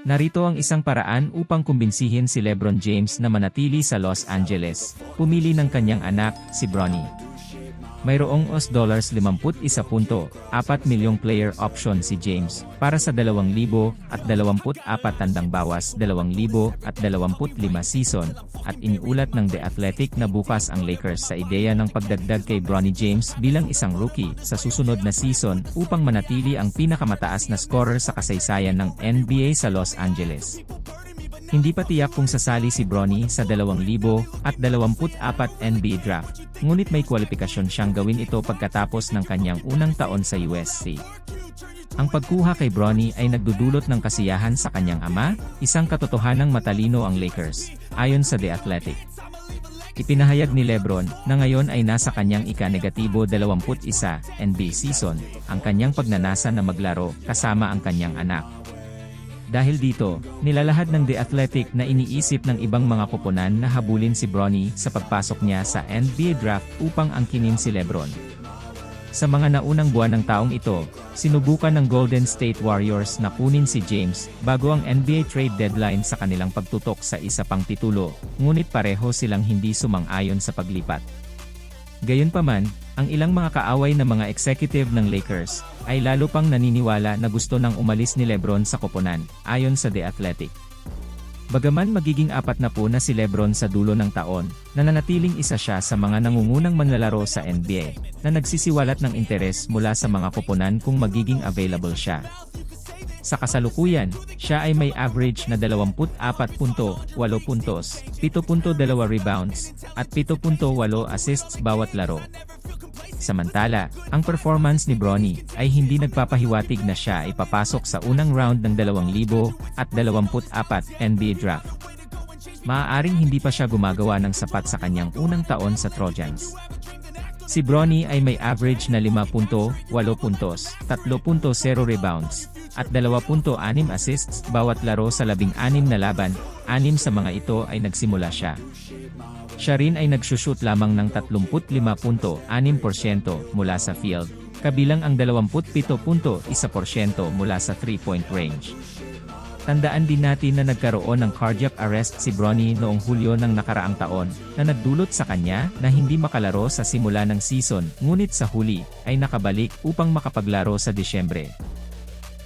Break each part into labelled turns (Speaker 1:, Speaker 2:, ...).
Speaker 1: Narito ang isang paraan upang kumbinsihin si Lebron James na manatili sa Los Angeles. Pumili ng kanyang anak, si Bronny. Mayroong US dollars 51.4 milyong player option si James para sa 2,000 at 24 tandang bawas 2,000 at 25 season at iniulat ng The Athletic na bukas ang Lakers sa ideya ng pagdagdag kay Bronny James bilang isang rookie sa susunod na season upang manatili ang pinakamataas na scorer sa kasaysayan ng NBA sa Los Angeles. Hindi pa tiyak kung sasali si Bronny sa 2,000 at 24 NBA draft, ngunit may kwalifikasyon siyang gawin ito pagkatapos ng kanyang unang taon sa USC. Ang pagkuha kay Bronny ay nagdudulot ng kasiyahan sa kanyang ama, isang katotohanang matalino ang Lakers, ayon sa The Athletic. Ipinahayag ni Lebron na ngayon ay nasa kanyang ika-negatibo 21 NBA season, ang kanyang pagnanasa na maglaro kasama ang kanyang anak. Dahil dito, nilalahad ng The Athletic na iniisip ng ibang mga koponan na habulin si Bronny sa pagpasok niya sa NBA draft upang angkinin si Lebron. Sa mga naunang buwan ng taong ito, sinubukan ng Golden State Warriors na kunin si James bago ang NBA trade deadline sa kanilang pagtutok sa isa pang titulo, ngunit pareho silang hindi sumang-ayon sa paglipat. Gayunpaman, ang ilang mga kaaway na mga executive ng Lakers ay lalo pang naniniwala na gusto nang umalis ni Lebron sa koponan, ayon sa The Athletic. Bagaman magiging apat na po na si Lebron sa dulo ng taon, nananatiling isa siya sa mga nangungunang manlalaro sa NBA, na nagsisiwalat ng interes mula sa mga koponan kung magiging available siya. Sa kasalukuyan, siya ay may average na 24.8 puntos, 7.2 rebounds, at 7.8 assists bawat laro. Samantala, ang performance ni Bronny ay hindi nagpapahiwatig na siya ay papasok sa unang round ng 2,000 at 24 NBA draft. Maaaring hindi pa siya gumagawa ng sapat sa kanyang unang taon sa Trojans. Si Bronny ay may average na 5.8 puntos, 3.0 rebounds, at 2.6 assists bawat laro sa 16 na laban, anim sa mga ito ay nagsimula siya. Siya rin ay nagsushoot lamang ng 35.6% mula sa field, kabilang ang 27.1% mula sa 3-point range. Tandaan din natin na nagkaroon ng cardiac arrest si Bronny noong Hulyo ng nakaraang taon, na nagdulot sa kanya na hindi makalaro sa simula ng season, ngunit sa huli, ay nakabalik upang makapaglaro sa Disyembre.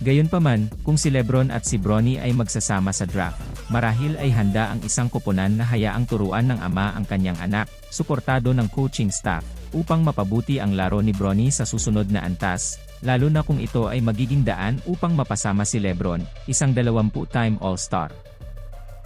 Speaker 1: Gayunpaman, kung si Lebron at si Bronny ay magsasama sa draft, marahil ay handa ang isang koponan na hayaang turuan ng ama ang kanyang anak, suportado ng coaching staff, upang mapabuti ang laro ni Bronny sa susunod na antas, lalo na kung ito ay magiging daan upang mapasama si Lebron, isang 20-time All-Star.